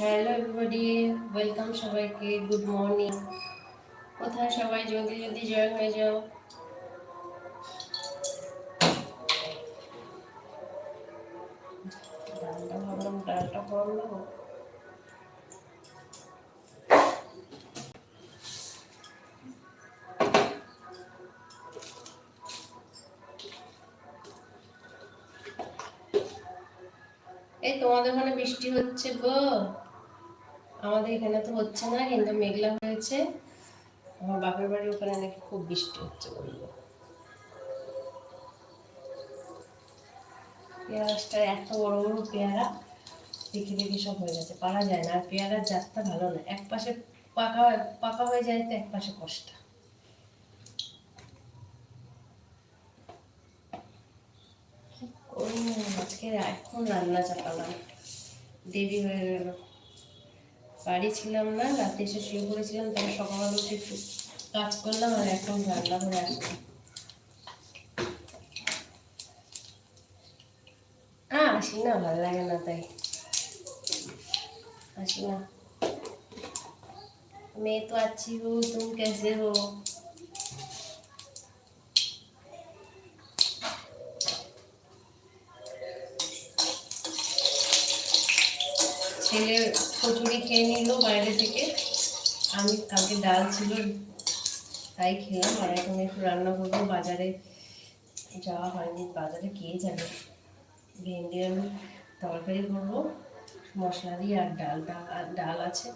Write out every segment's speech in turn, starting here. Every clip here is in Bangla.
হ্যালো এভরিবডি ওয়েলকাম সবাইকে। গুড মর্নিং কোথায় সবাই? জলদি জলদি জয়েন হয়ে যাও। ডালটা ভাবলাম, ডালটা করল এই তোমাদের ওখানে বৃষ্টি হচ্ছে গো। আমাদের এখানে তো হচ্ছে না, কিন্তু মেঘলা হয়েছে। আমার বাপের বাড়ির ওখানে নাকি খুব বৃষ্টি হচ্ছে বলব পেঁয়াজটা এত বড় বড় পেয়ারা, দেখে দেখে সব হয়ে গেছে। পারা যায় না, আর পেয়ারার জাতটা ভালো না। এক পাশে পাকা পাকা হয়ে যায় তো এক পাশে কষ্ট। আজকে এখন রান্না চাপালাম। দেরি হয়ে গেল। বাড়ি ছিলাম না রাতে এসে শুয়ে পড়েছিলাম তারপর সকালবেলা উঠে একটু কাজ করলাম আর এখন রান্না করে আসলাম হ্যাঁ আসি না ভালো লাগে না তাই আসি না मैं तो अच्छी हूँ तुम कैसे हो ছেলে কচুরি খেয়ে নিল বাইরে থেকে। আমি কালকে ডাল ছিল, তাই খেলাম। আর এখন একটু রান্না করব। বাজারে যাওয়া হয়নি। বাজারে কে যাবে ভেন্ডি আমি তরকারি করব, মশলা দিয়ে আর ডাল ডাল আছে।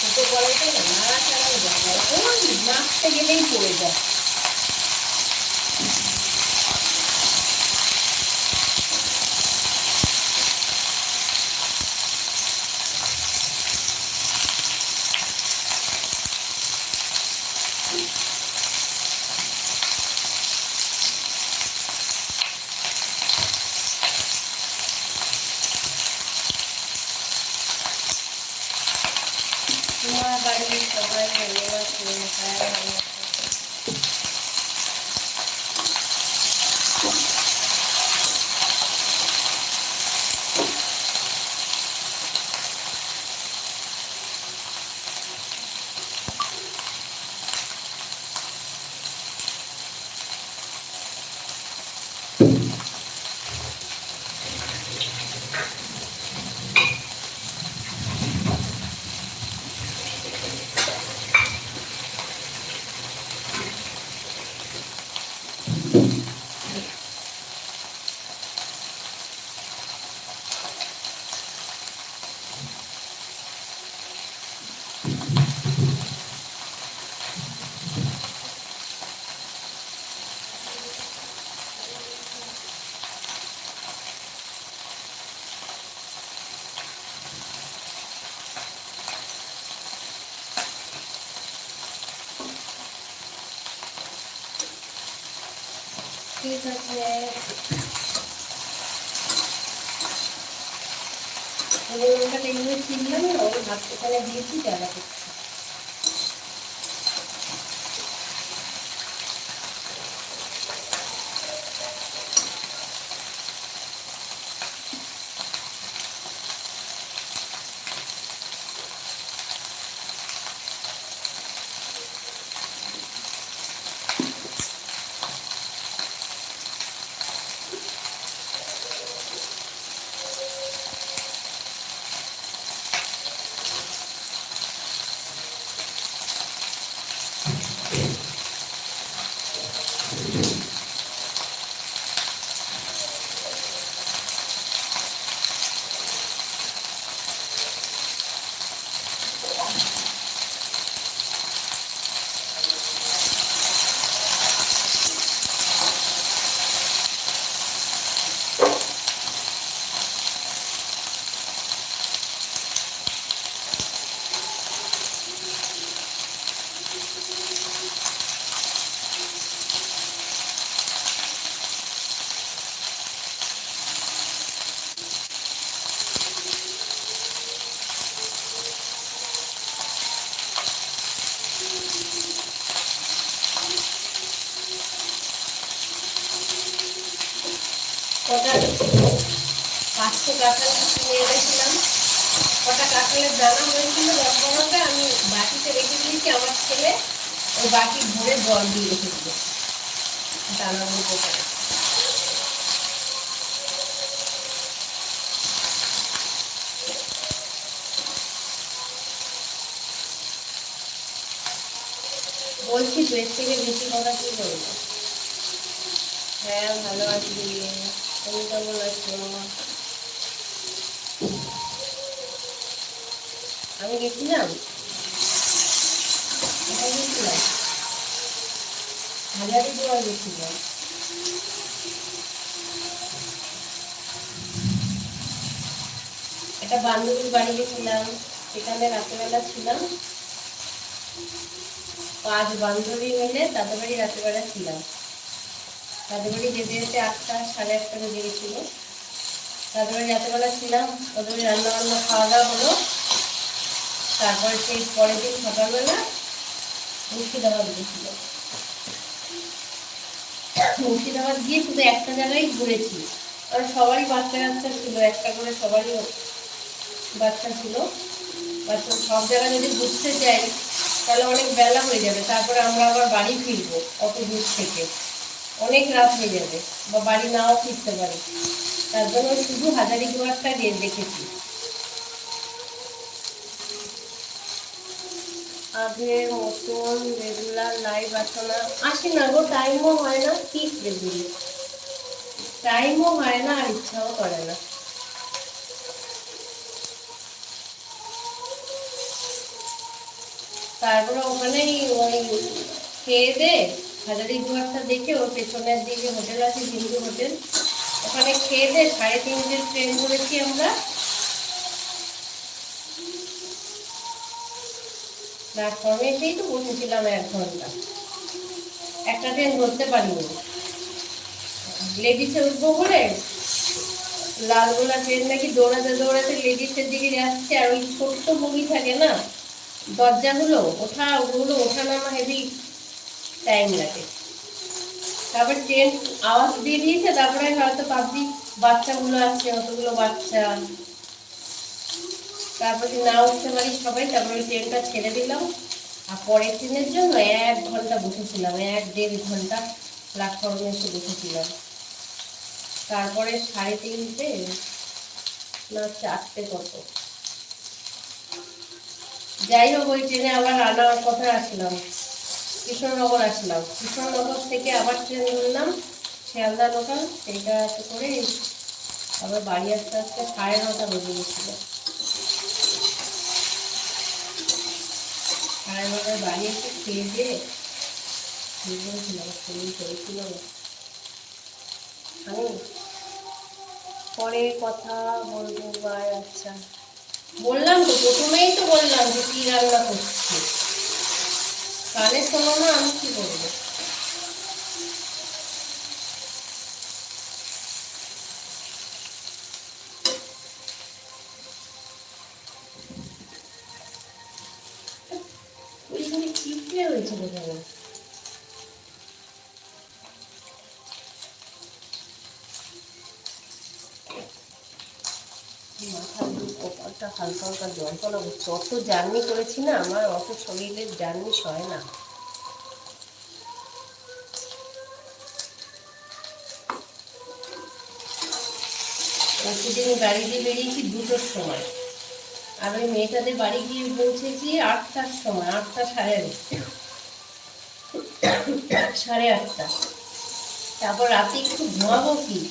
ছোটো বলাইতে না যায় ওই নাচতে গেলেই পড়ে যায় তোমার বাড়ির সবাই ভালো আছে লঙ্কাটা এগুলো ছিললাম না ওই ভাত ওখানে দিয়েছি জ্বালা করছি পাঁচশো কাঁঠাল কিনে এনেছিলাম কটা কাঁঠালের দানা হয়েছিল দশ আমি বাটিতে রেখে দিয়েছি আমার ছেলে। ওই বাটি ভরে জল দিয়ে রেখেছিল দানাগুলো করে বলছি তো এর থেকে বেশি কথা কি বলব? হ্যাঁ ভালো আছি। কেমন আছো আমি গেছিলাম। গেছিলাম হাজারি গেছিলাম একটা বান্ধবীর বাড়ি গেছিলাম সেখানে রাত্রেবেলা ছিলাম পাঁচ বান্ধবী মিলে তাদের বাড়ি রাত্রেবেলা ছিলাম তাদের যেতে যেতে আটটা, সাড়ে আটটা বেজে গেছিল। তাদের বাড়ি রাত্রেবেলা ছিলাম, ওদের রান্না বান্না খাওয়া দাওয়া হলো। তারপরে সেই পরের দিন সকালবেলা মুর্শিদাবাদ গেছিল। মুর্শিদাবাদ গিয়ে শুধু একটা জায়গায় ঘুরেছি। কারণ সবারই বাচ্চা কাচ্চা ছিল, একটা করে সবারই বাচ্চা ছিল। বাচ্চা সব জায়গায় যদি ঘুরতে যাই, তাহলে অনেক বেলা হয়ে যাবে। তারপরে আমরা আবার বাড়ি ফিরবো অত দূর থেকে। অনেক রাত হয়ে যাবে, বা বাড়ি নাও ফিরতে পারে। তার জন্য শুধু হাজারি দুয়ারটা দেখেছি। আগের মতন রেগুলার লাইভ না আসি না গো টাইমও হয় না, ঠিক রেগুলি টাইমও হয় না আর ইচ্ছাও করে না। তারপরে ওখানেই ওই খেয়ে দে হাজারি দুয়ারটা দেখে ওর পেছনের দিকে হোটেল আছে, হিন্দু হোটেল। ওখানে খেয়ে দে, সাড়ে তিনটে ট্রেন ধরেছি আমরা। প্ল্যাটফর্মে এসেই তো বসেছিলাম এক ঘণ্টা। একটা ট্রেন ধরতে পারিনি। লেডিসে উঠবো বলে লালগোলা ট্রেন নাকি দৌড়াতে দৌড়াতে লেডিসের দিকে যাচ্ছে, আর ওই ছোট্ট বগি থাকে না, দরজাগুলো, ওঠা, ওগুলো ওঠা নামা হেভি টাইম লাগে। তারপর ট্রেন আওয়াজ দিয়ে দিয়েছে, তারপরে হয়তো ভাবছি বাচ্চাগুলো আছে, অতগুলো বাচ্চা। তারপরে না উঠতে পারি সবাই, তারপরে ট্রেনটা ছেড়ে দিলাম। আর পরের ট্রেনের জন্য এক ঘণ্টা বসেছিলাম, এক দেড় ঘণ্টা প্ল্যাটফর্মে এসে বসেছিলাম। তারপরে সাড়ে তিনটে না, চারটে কত। যাই হোক, ওই ট্রেনে আবার রান্নার কথা আসলাম কৃষ্ণনগর আসলাম। কৃষ্ণনগর থেকে আবার ট্রেন ধরলাম, শিয়ালদা লোকাল সেইটা করে আবার বাড়ি আসতে আসতে সাড়ে নটা বেজে গেছিল। সাড়ে নটায় বাড়ি এসে খেয়ে আমি পরে কথা বলব বা আচ্ছা। বললাম তো, প্রথমেই তো বললাম যে কি রান্না করছি। কানে শোনো না আমি কি করব অত জার্নি করেছি না, আমার অত শরীরের জার্নি সয় না। প্রতিদিন গাড়ি বেরিয়েছি দুটোর সময়। আর ওই মেয়েটাদের বাড়ি গিয়ে পৌঁছেছি আটটার সময়, আটটা সাড়ে আটটা। সাড়ে আটটা। তারপর রাতে একটু ঘুমাবো কি?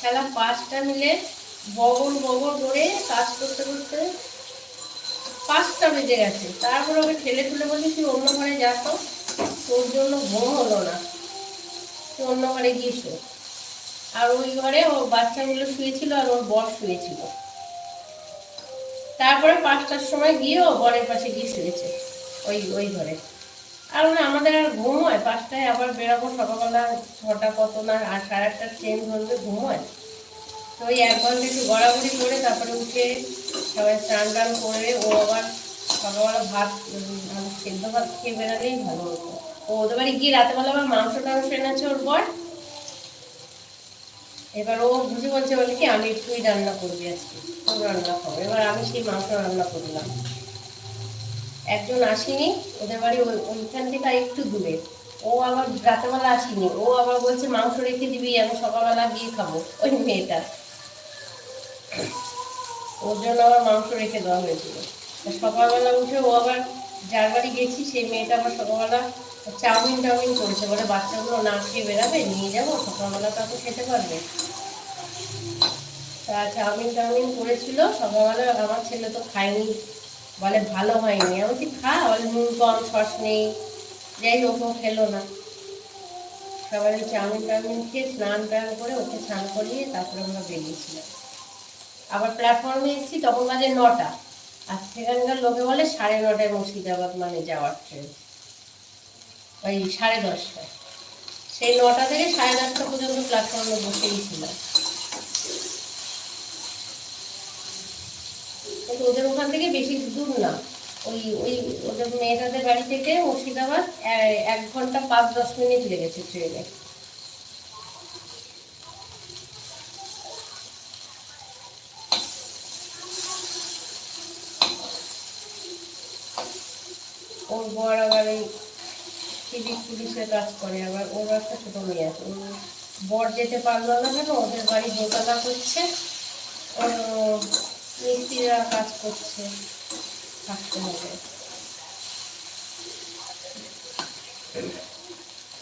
খেলা পাঁচটা মিলে বগল বগল করে কাজ করতে করতে পাঁচটা বেজে গেছে। তারপর ওকে ঠেলে ঠেলে বলি তুই অন্য ঘরে যা তো। তোর জন্য ঘুম হলো না। তুই অন্য ঘরে গিয়ে শো আর ওই ঘরে ওর বাচ্চাগুলো শুয়েছিল আর ওর বর শুয়েছিল। তারপরে পাঁচটার সময় গিয়ে ও বরের পাশে গিয়ে শুয়েছে, ওই ওই ঘরে। আর না আমাদের আর ঘুম হয়। পাঁচটায় আবার বেরোবো সকালবেলা, ছটা কত না, আর সাড়ে আটটা ট্রেন ধরবে ঘুম হয়। তো ওই এক ঘণ্টা একটু গড়াগড়ি করে তারপরে উঠে সবাই স্নান টান করে ও আবার সকালবেলা ভাত উম, সেদ্ধ ভাত খেয়ে বেরালেই ভালো হতো। ও ওদের বাড়ি গিয়ে রাতেবেলা আবার মাংস টাংস এনেছে ওর পর এবার ও বুঝে বলছে বলে কি আমি তুই রান্না করবি আজকে। তোর রান্না খাব এবার আমি সেই মাংস রান্না করলাম। একজন আসেনি ওদের বাড়ি ওই- ওইখান থেকে একটু দূরে। ও আবার রাতেবেলা আসেনি। ও আবার বলছে মাংস রেখে দিবি আমি সকালবেলা গিয়ে খাব। ওই মেয়েটা। ওর জন্য আবার মাংস রেখে দেওয়া হয়েছিল। সকালবেলা উঠে ও আবার যার বাড়ি গেছি, সেই মেয়েটা আবার সকালবেলা চাউমিন টাউমিন করেছে। বলে, বাচ্চাগুলো না খেয়ে বেরাবে নিয়ে যাব, সকালবেলা তো খেতে পারবে। তা চাউমিন টাউমিন করেছিল। সকালবেলা আমার ছেলে তো খায়নি। বলে, ভালো হয়নি। আমি বলছি, খা বলে নুন, কম, সস নেই। যাই হোক, ও খেলো না। সবাই চাউমিন টাউমিন খেয়ে স্নান টান করে ওকে স্নান করিয়ে তারপরে আমরা বেরিয়েছিলাম। আবার প্ল্যাটফর্মে এসেছি, তখন বাজে নটা। আর সেখানকার লোকে বলে সাড়ে নটায় মুর্শিদাবাদ মানে যাওয়ার ট্রেন ওই সাড়ে দশটায়। সেই নটা থেকে সাড়ে দশটা পর্যন্ত প্ল্যাটফর্মে বসেই ছিলাম। ওদের ওখান থেকে বেশি দূর না। ওই ওই ওদের মেয়েটাদের বাড়ি থেকে মুর্শিদাবাদ এক ঘণ্টা পাঁচ দশ মিনিট লেগেছে ট্রেনে বর আবার এই সিভিক পুলিশের কাজ করে, আবার ওর একটা ছোট মেয়ে আছে। ওর বর যেতে পারল না কেন, ওদের বাড়ি দোতলা করছে। মিস্ত্রিরা কাজ করছে, থাকতে হবে।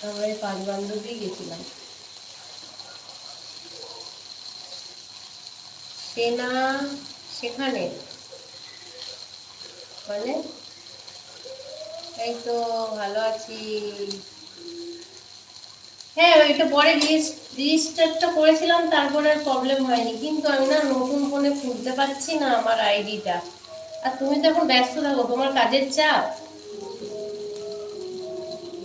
আমরা এই পাঁচ বান্ধবী গেছিলাম। সেনা সেখানে। মানে এই তো, ভালো আছি। হ্যাঁ ওইটা পরে রেজিস্টারটা করেছিলাম, তারপরে আর প্রবলেম হয়নি। কিন্তু আমি না নতুন ফোনে খুলতে পারছি না আমার আইডিটা আর তুমি তো এখন ব্যস্ত থাকো, তোমার কাজের চাপ?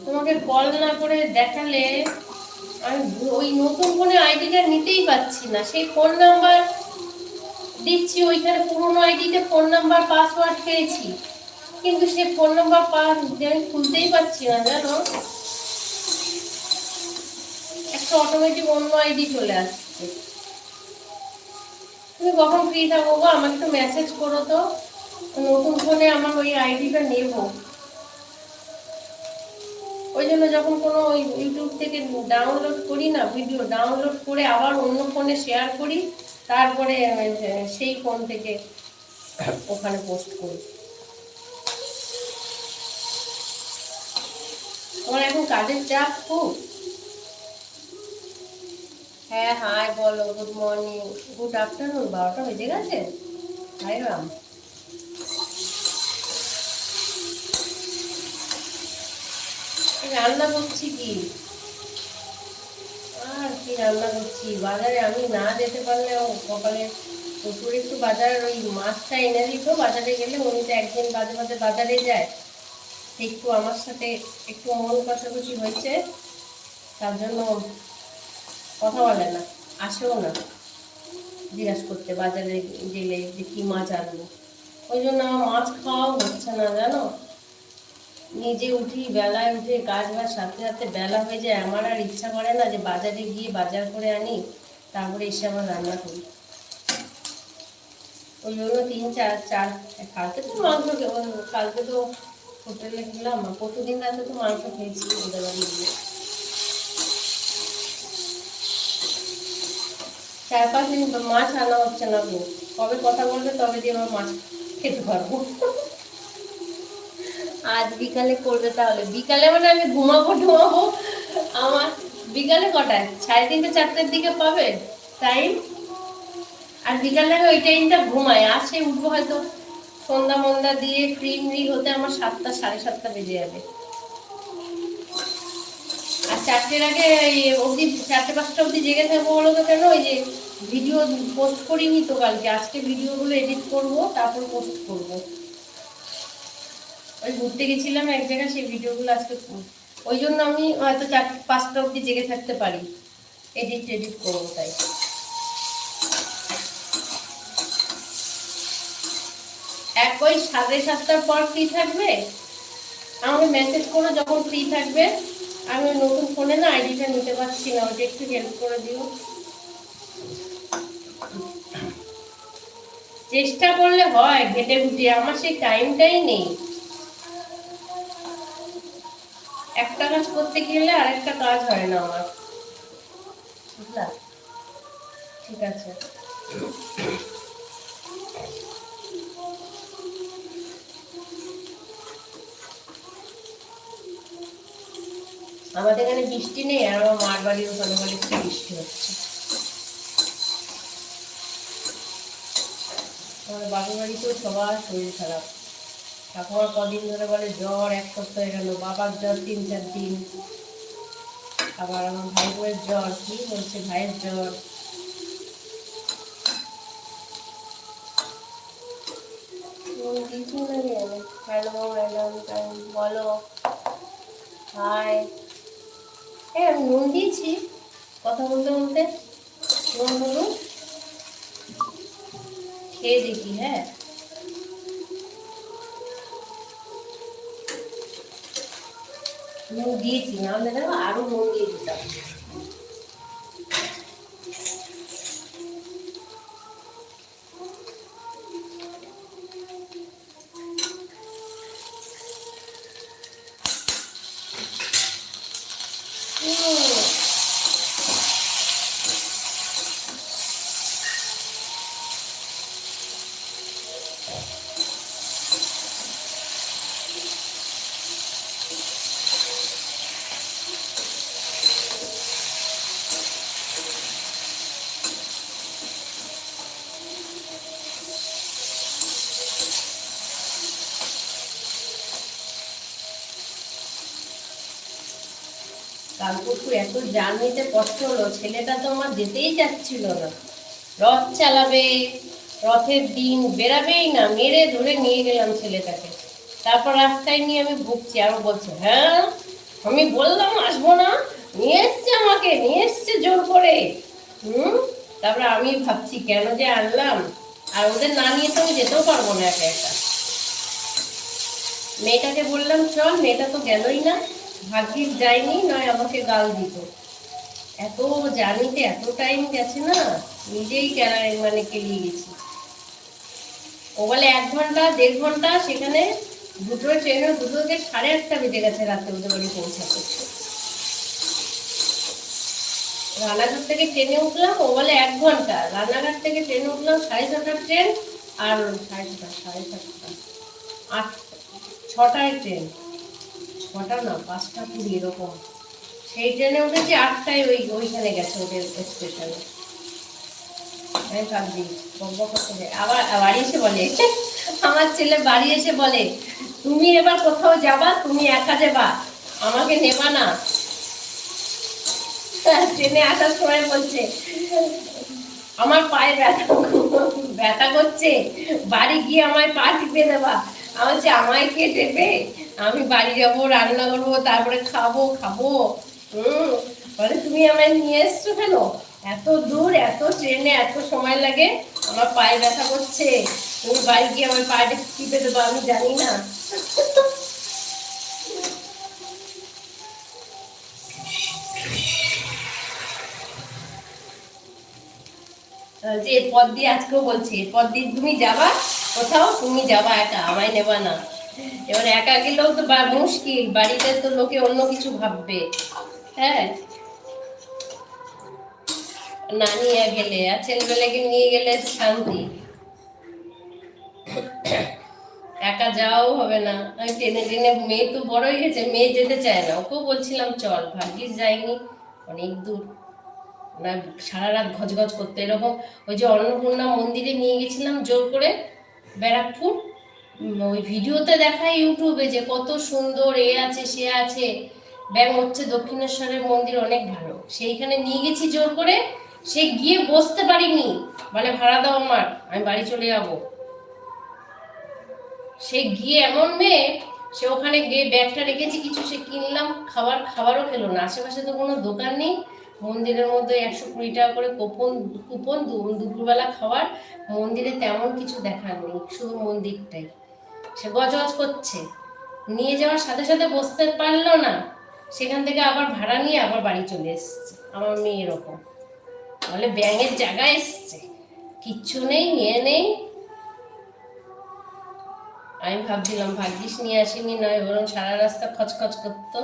তোমাকে কল না করে দেখালে আমি ওই নতুন ফোনে আইডিটা নিতেই পাচ্ছি না। সেই ফোন নাম্বার দিচ্ছি, ওইখানে পুরোনো আইডিতে ফোন নাম্বার পাসওয়ার্ড পেয়েছি। কিন্তু সে ফোন নাম্বার পাস আমি খুলতেই পারছি না, জানো? একটা অটোমেটিক অন্য আইডি চলে আসছে। তুমি কখন ফ্রি থাকো গো? আমাকে একটু মেসেজ করো তো। নতুন ফোনে আমার ওই আইডিটা নেব। ওই জন্য যখন কোনো ওই ইউটিউব থেকে ডাউনলোড করি না ভিডিও ডাউনলোড করে আবার অন্য ফোনে শেয়ার করি, তারপরে সেই ফোন থেকে ওখানে পোস্ট করি। তোমার এখন কাজের চাপ খুব। হ্যাঁ হাই বলো গুড মর্নিং গুড আফটারনুন বারোটা বেজে গেছে? হাই রাম। রান্না করছি কি? আর কি রান্না করছি? বাজারে আমি না যেতে পারলেও সকালে দুপুর একটু বাজারের ওই মাছটা এনে দিত। বাজারে গেলে উনি তো একদিন মাঝে বাজে বাজারে যায়। একটু আমার সাথে একটু মন কষাকষি হয়েছে, তার জন্য কথা বলে না, আসেও না। জিজ্ঞাসা করতে, বাজারে গেলে যে কি মাছ আনব? ওই জন্য আমার মাছ খাওয়াও হচ্ছে না, জানো? নিজে উঠি, বেলায় উঠে কাজ বাজ, সাথে সাথে বেলা হয়ে যায়, আমার আর ইচ্ছা করে না যে বাজারে গিয়ে বাজার করে আনি, তারপরে এসে আমার রান্না করি। ওই জন্য তিন, চার চার, কালকে তো মাংস কালকে তো হোটেলে গেলাম প্রতিদিন রাতে তো মাংস খেয়েছি ওদের চার পাঁচ দিন মাছ আনা হচ্ছে না গো কবে কথা বলবে তবে দিয়ে আমার মাছ খেতে পারব। আজ বিকালে করবে তাহলে। বিকালে মানে আমি ঘুমাবো ঘুমাবো। আমার বিকালে কটায়? সাড়ে তিনটে, চারটের দিকে পাবে? টাইম আর বিকালে আমি ওই টাইমটা ঘুমাই। আর সেই উঠবো হয়তো সন্ধ্যা মন্দা দিয়ে ক্রিম রি হতে আমার সাতটা, সাড়ে সাতটা বেজে যাবে। আর চারটের আগে অবধি, চারটে পাঁচটা অবধি জেগে থাকব বলো তো কেন? ওই যে ভিডিও পোস্ট করিনি তো কালকে। আজকে ভিডিওগুলো এডিট করব, তারপর পোস্ট করব। ওই ঘুরতে গেছিলাম এক জায়গায়, সেই ভিডিওগুলো আজকে। ওই জন্য আমি হয়তো চারটে পাঁচটা অবধি জেগে থাকতে পারি। এডিট এডিট করব তাই। এক ওই সাড়ে সাতটার পর ফ্রি থাকবে? আমাকে মেসেজ করো যখন ফ্রি থাকবে। আমি নতুন ফোনে না আইডিটা নিতে পারছি না ওটা একটু হেল্প করে দিও। চেষ্টা করলে হয় ঘেটে ঘুটিয়ে আমার সেই টাইমটাই নেই। একটা কাজ করতে গেলে আরেকটা কাজ হয় না আমার। ঠিক আছে। আমাদের এখানে বৃষ্টি নেই, আর আমার মার বাড়ির ওখানে বাড়িতে বৃষ্টি হচ্ছে। আমাদের বাপের বাড়িতেও সবার শরীর খারাপ। তারপর কদিন ধরে বলে জ্বর, এক সপ্তাহ গেল বাবার জ্বর তিন চার দিন। আবার আমার ভাই বোনের জ্বর, কি বলছে ভাইয়ের জ্বর? ম্যাডাম বলো। হাই। হ্যাঁ আমি নুন দিয়েছি। কথা বলতে বলতে নুন বলুন খেয়ে দেখি হ্যাঁ। নুন দিয়েছি, না দেখো আরও নুন দিয়ে দিতাম। এত কষ্ট হলো, ছেলেটা তো আমার যেতেই যাচ্ছিল না। রথ চালাবে, রথের দিন না, মেরে ধরে নিয়ে গেলাম ছেলেটাকে। তারপর রাস্তায় নিয়ে আমি ভুগছি বলছে হ্যাঁ আমি বললাম আসব না, নিয়ে এসছে আমাকে, নিয়ে এসছে জোর করে। হুম? তারপরে আমি ভাবছি, কেন যে আনলাম? আর ওদের না নিয়ে তো আমি যেতেও পারব না একা একা। মেয়েটাকে বললাম, চল, মেয়েটা তো গেলই না। ভাগ্যিস যায়নি, নয় আমাকে গাল দিত। এত জানিতে এত টাইম গেছে না, নিজেই কেনায় মানে কেলিয়ে গেছি। ও বলে এক ঘণ্টা, দেড় ঘণ্টা, সেখানে দুটো ট্রেনের দুটোকে সাড়ে আটটা বেজে গেছে রাতে ওদের বাড়ি পৌঁছাতে। রানাঘাট থেকে ট্রেনে উঠলাম, ও বলে এক ঘণ্টা রানাঘাট থেকে ট্রেনে উঠলাম সাড়ে ছটার ট্রেন আর সাড়ে ছটা, সাড়ে সাতটা, আট ছটায় ট্রেন ছটা না, পাঁচটা কুড়ি এরকম। সেই ট্রেনে উঠেছি, আটটায় ওই ওইখানে গেছে ওদের স্টেশনে। আবার বাড়ি এসে বলে, আমার ছেলে বাড়ি এসে বলে, তুমি এবার কোথাও যাবা? তুমি একা যাবা? আমাকে নেবা না? ট্রেনে আসার সময় বলছে, আমার পায়ে ব্যথা ব্যথা করছে। বাড়ি গিয়ে আমায় পা টিপে দেবা। আমার আমায় কে দেবে। আমি বাড়ি যাব, রান্না করব, তারপরে খাব খাব। হুম, বলে, তুমি আমায় নিয়ে এসছো কেন? এত দূর, এত ট্রেনে এত সময় লাগে। আমার পায়ে ব্যথা করছে। তুমি বাড়ি গিয়ে আমার পায়ে টিপে দেবো, আমি জানি না। যে এরপর দিয়ে আজকেও বলছে এরপর দিয়ে তুমি যাবা কোথাও, তুমি যাবা একা, আমায় নেবা না। এবার একা গেলেও তো মুশকিল, বাড়িতে তো লোকে অন্য কিছু ভাববে। হ্যাঁ? না নিয়ে গেলে, আর ছেলেবেলাকে নিয়ে গেলে শান্তি। একা যাওয়াও হবে না। আমি টেনে টেনে, মেয়ে তো বড় হয়ে গেছে মেয়ে যেতে চায় না। ওকেও বলছিলাম, চল, ভাগ্যিস যাইনি অনেক দূর। সারা রাত গজগজ করতে। এরকম ওই যে অন্নপূর্ণা মন্দিরে নিয়ে গেছিলাম জোর করে, ব্যারাকপুর। ওই ভিডিওতে দেখায় ইউটিউবে যে কত সুন্দর এ আছে, সে আছে। ব্যাং হচ্ছে দক্ষিণেশ্বরের মন্দির, অনেক ভালো। সেইখানে নিয়ে গেছি জোর করে, সে গিয়ে বসতে পারিনি। মানে ভাড়া দাও আমার, আমি বাড়ি চলে যাব। সে গিয়ে এমন মেয়ে, সে ওখানে গিয়ে ব্যাগটা রেখেছি, কিছু সে কিনলাম, খাবার, খাবারও খেলো না। আশেপাশে তো কোনো দোকান নেই। মন্দিরের মধ্যে একশো কুড়ি টাকা করে কুপন কুপন দুপুরবেলা খাওয়ার মন্দিরে তেমন কিছু দেখার নেই, শুধু মন্দিরটাই। সে গজগজ করছে। নিয়ে যাওয়ার সাথে সাথে বসতে পারল না। সেখান থেকে আবার ভাড়া নিয়ে আবার বাড়ি চলে এসছে। আমার মেয়ে এরকম। বলে ব্যাঙের জায়গায় এসছে। কিচ্ছু নেই ইয়ে নেই। আমি ভাবছিলাম, ভাগ্যিস নিয়ে আসিনি, নয় ওরম সারা রাস্তা খচখচ করতো।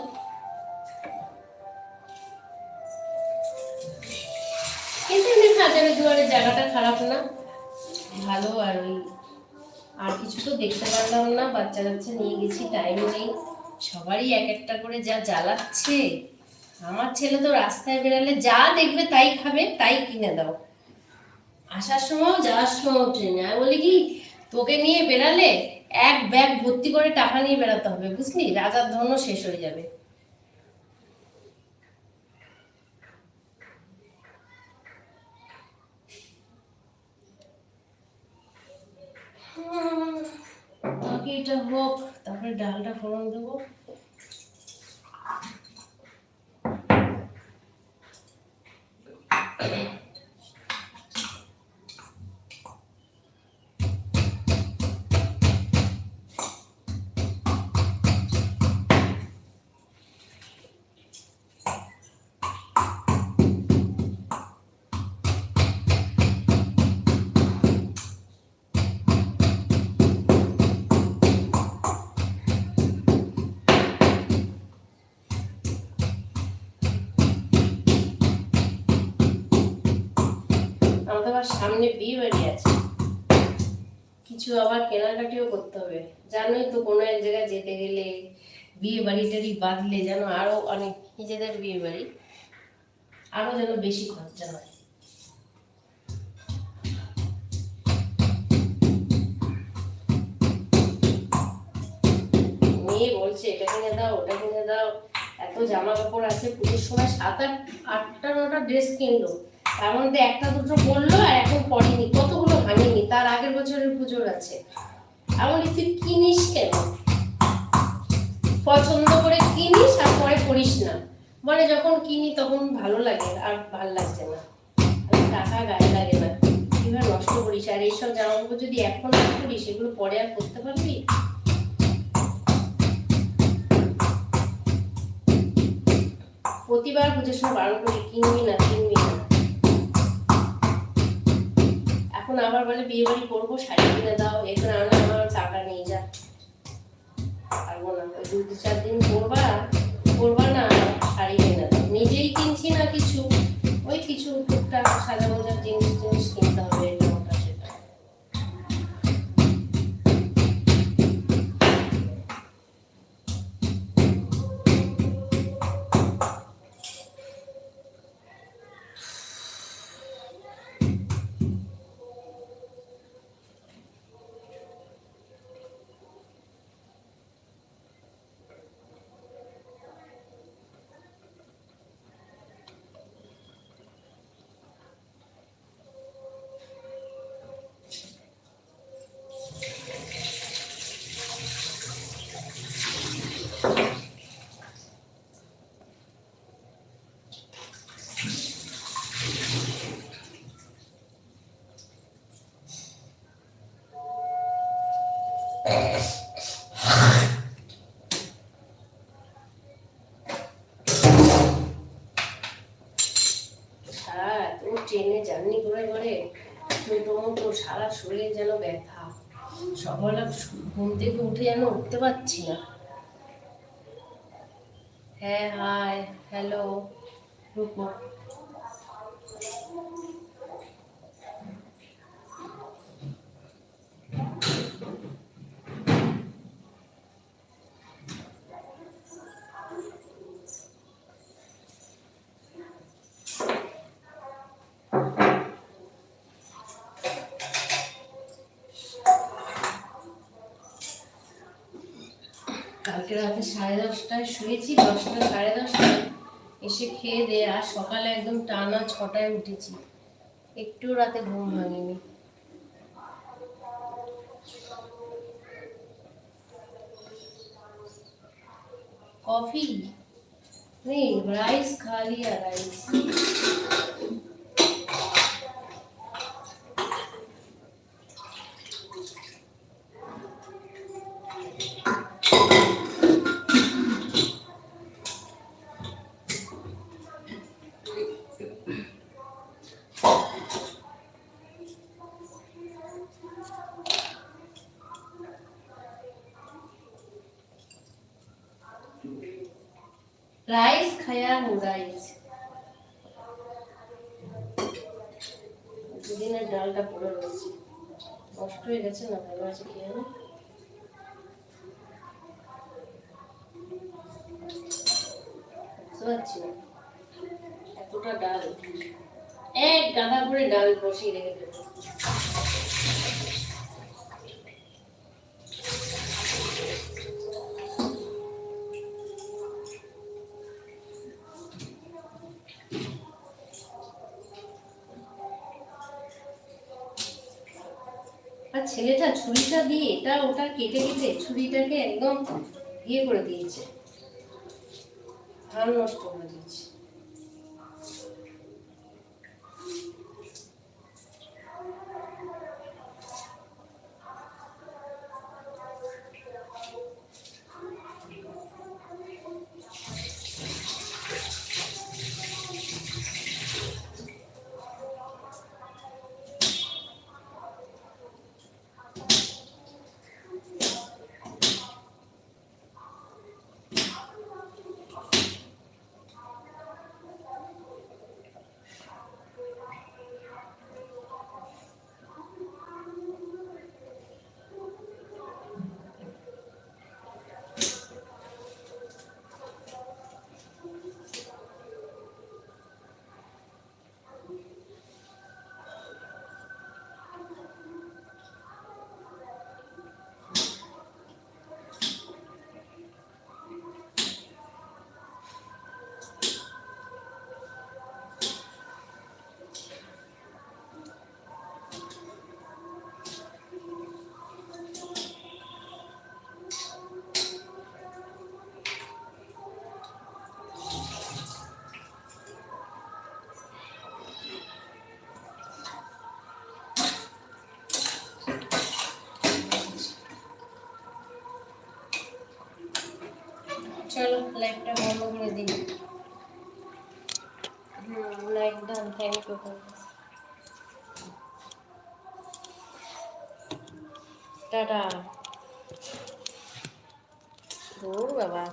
কিন্তু এমনি হাজারে দুয়ারে জায়গাটা খারাপ না। ভালো আর ওই আর কিছু তো দেখতে পারলাম না, বাচ্চা কাচ্চা নিয়ে গেছি টাইম নেই। সবারই এক একটা করে যা জ্বালাচ্ছে। আমার ছেলে তো রাস্তায় বেরালে যা দেখবে তাই খাবে, তাই কিনে দাও। আসার সময় যাওয়ার সময় ট্রেনে। আমি বলি কি, তোকে নিয়ে বেরালে এক ব্যাগ ভর্তি করে টাকা নিয়ে বেরাতে হবে, বুঝলি? রাজার ধনও শেষ হয়ে যাবে হুম, বাকি এটা হোক তারপরে ডালটা ফোড়ন দেবো। আবার সামনে বিয়ে বাড়ি আছে। কিছু আবার কেনাকাটিও করতে হবে। জানোই তো কোনো এক জায়গায় যেতে গেলে বিয়ে বাড়ি বাঁধলে যেন আরও অনেক নিজেদের বিয়ে বাড়ি আরও যেন বেশি খরচা হয়। মেয়ে বলছে, এটা কিনে দাও, ওটা কিনে দাও। এত জামা কাপড় আছে, পুজোর সময় সাত আট, আটটা, নটা ড্রেস কিনলো। তার মধ্যে একটা দুটো পরলো আর এখন পরেনি কতগুলো ভাঙেনি? তার আগের বছরের পুজোর আছে। এমন তুই কিনিস কেন? পছন্দ করে কিনিস আর পরে পড়িস না। মানে যখন কিনি তখন ভালো লাগে আর ভালো লাগছে না। টাকা গায়ে লাগে না। কীভাবে নষ্ট করিস? আর এইসব জামা কাপড় যদি এখন না করিস এগুলো পরে আর করতে পারবি? প্রতিবার পুজোর সময় বারণ করি, কিনবি না, কিনবি এখন আবার বলে বিয়ে বাড়ি করব, শাড়ি কিনে দাও, এখানে আনলে আমার টাকা নিয়ে যা। পারব না দু দু চার দিন করবা করবা না, শাড়ি কিনে দাও। নিজেই কিনছি না কিছু, ওই কিছু টুকটাক সাজা বোঝার জিনিস জিনিস কিনতে হবে। উঠতে পারছি না। হ্যাঁ হাই হ্যালো রূপো কালকে রাতে সাড়ে দশটায় শুয়েছি দশটা সাড়ে দশটায় এসে খেয়ে দিয়ে আর সকালে একদম টানা ছটায় উঠেছি একটু রাতে ঘুম ভাঙেনি कॉफी नहीं राइस खा लिया राइस রাইস খায়া মুরাইস দুদিনের ডালটা পড়ে রয়েছে। নষ্ট হয়ে গেছে না, ভালো আছে খেয়ে না বুঝতে পারছি না। এতটা ডাল। এক গাদা করে ডাল বসিয়ে রেখে দেবো। ওটা কেটে কেটে ছুরিটাকে একদম ইয়ে করে দিয়েছে। ভালো নষ্ট করে দিয়েছে। চলো লাইভটা বন্ধ করে দিই। হুম light done thank you tata. দূর বাবা।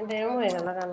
এটা হয়ে গেল কেন?